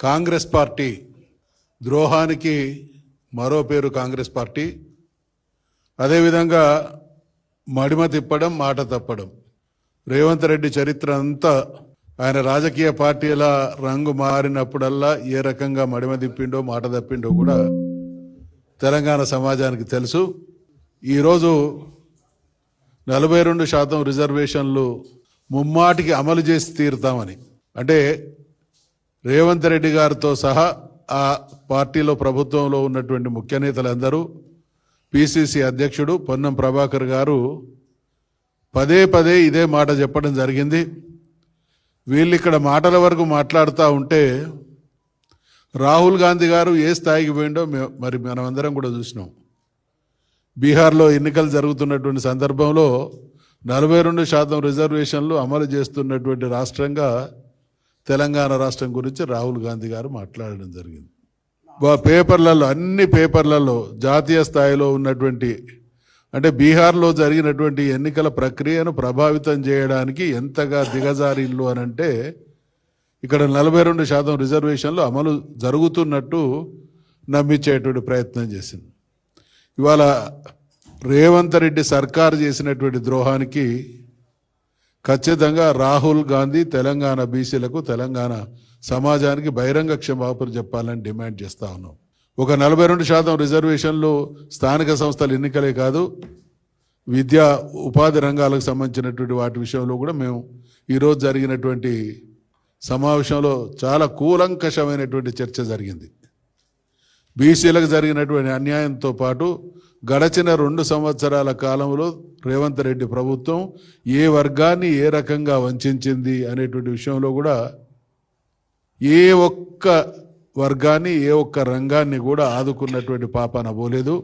Congress party ద్రోహానికి మరో పేరు Congress party. అదేవిధంగా మడిమ తిప్పడం మాట తప్పడం. రేవంత్ రెడ్డి చరిత్ర అంతా ఆయన రాజకీయ పార్టీల రంగు మారినప్పుడల్లా ఏ రకంగా మడిమ తిప్పిండో మాట తప్పిండో కూడా తెలంగాణ సమాజానికి తెలుసు. ఈరోజు నలభై రెండు శాతం రిజర్వేషన్లు ముమ్మాటికి అమలు చేసి తీరుతామని. అంటే రేవంత్ రెడ్డి గారితో సహా ఆ పార్టీలో ప్రభుత్వంలో ఉన్నటువంటి ముఖ్య నేతలందరూ పిసిసి అధ్యక్షుడు పొన్నం ప్రభాకర్ గారు పదే పదే ఇదే మాట చెప్పడం జరిగింది. వీళ్ళు ఇక్కడ మాటల వరకు మాట్లాడుతూ ఉంటే రాహుల్ గాంధీ గారు ఏ స్థాయికి పోయిండో మరి మనమందరం కూడా చూసినాం. బీహార్లో ఎన్నికలు జరుగుతున్నటువంటి సందర్భంలో నలభై రెండు శాతం రిజర్వేషన్లు అమలు చేస్తున్నటువంటి రాష్ట్రంగా తెలంగాణ రాష్ట్రం గురించి రాహుల్ గాంధీ గారు మాట్లాడడం జరిగింది. పేపర్లలో అన్ని పేపర్లలో జాతీయ స్థాయిలో ఉన్నటువంటి అంటే బీహార్లో జరిగినటువంటి ఎన్నికల ప్రక్రియను ప్రభావితం చేయడానికి ఎంతగా దిగజారిల్లు అని అంటే ఇక్కడ నలభై రెండు శాతం రిజర్వేషన్లు అమలు జరుగుతున్నట్టు నమ్మించేటువంటి ప్రయత్నం చేసింది. ఇవాళ రేవంత్ రెడ్డి సర్కారు చేసినటువంటి ద్రోహానికి ఖచ్చితంగా రాహుల్ గాంధీ తెలంగాణ బీసీలకు తెలంగాణ సమాజానికి బహిరంగ క్షమాపణ చెప్పాలని డిమాండ్ చేస్తా ఉన్నాం. ఒక నలభై రెండు శాతం రిజర్వేషన్లు స్థానిక సంస్థల ఎన్నికలే కాదు విద్యా ఉపాధి రంగాలకు సంబంధించినటువంటి వాటి విషయంలో కూడా మేము ఈరోజు జరిగినటువంటి సమావేశంలో చాలా కూలంకషమైనటువంటి చర్చ జరిగింది. బీసీలకు జరిగినటువంటి అన్యాయంతో పాటు గడచిన రెండు సంవత్సరాల కాలంలో రేవంత్ రెడ్డి ప్రభుత్వం ఏ వర్గాన్ని ఏ రకంగా వంచింది అనేటువంటి విషయంలో కూడా ఏ ఒక్క వర్గాన్ని ఏ ఒక్క రంగాన్ని కూడా ఆదుకున్నటువంటి పాపాన పోలేదు.